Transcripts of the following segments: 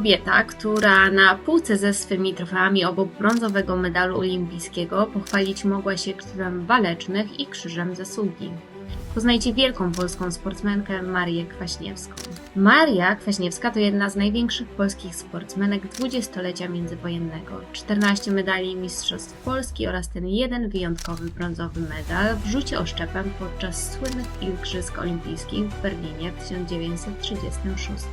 Kobieta, która na półce ze swymi trofeami obok brązowego medalu olimpijskiego pochwalić mogła się krzyżem walecznych i krzyżem zasługi. Poznajcie wielką polską sportsmenkę Marię Kwaśniewską. Maria Kwaśniewska to jedna z największych polskich sportsmenek dwudziestolecia międzywojennego. 14 medali Mistrzostw Polski oraz ten jeden wyjątkowy brązowy medal w rzucie oszczepem podczas słynnych Igrzysk Olimpijskich w Berlinie w 1936.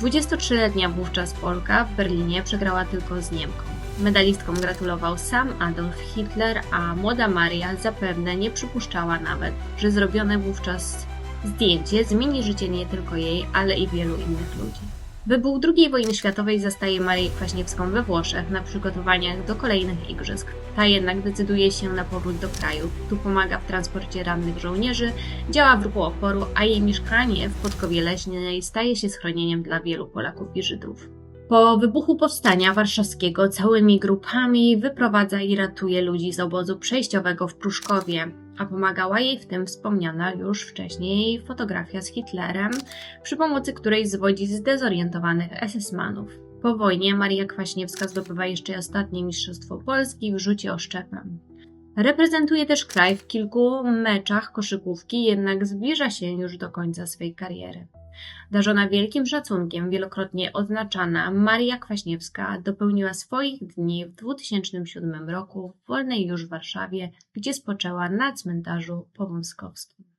23-letnia wówczas Polka w Berlinie przegrała tylko z Niemką. Medalistkom gratulował sam Adolf Hitler, a młoda Maria zapewne nie przypuszczała nawet, że zrobione wówczas zdjęcie zmieni życie nie tylko jej, ale i wielu innych ludzi. Wybuch II wojny światowej zastaje Marię Kwaśniewską we Włoszech na przygotowaniach do kolejnych igrzysk. Ta jednak decyduje się na powrót do kraju. Tu pomaga w transporcie rannych żołnierzy, działa w ruchu oporu, a jej mieszkanie w Podkowie Leśnej staje się schronieniem dla wielu Polaków i Żydów. Po wybuchu powstania warszawskiego całymi grupami wyprowadza i ratuje ludzi z obozu przejściowego w Pruszkowie, a pomagała jej w tym wspomniana już wcześniej fotografia z Hitlerem, przy pomocy której zwodzi zdezorientowanych SS-manów. Po wojnie Maria Kwaśniewska zdobywa jeszcze ostatnie Mistrzostwo Polski w rzucie oszczepem. Reprezentuje też kraj w kilku meczach koszykówki, jednak zbliża się już do końca swej kariery. Darzona wielkim szacunkiem, wielokrotnie odznaczana, Maria Kwaśniewska dopełniła swoich dni w 2007 roku w wolnej już Warszawie, gdzie spoczęła na cmentarzu powązkowskim.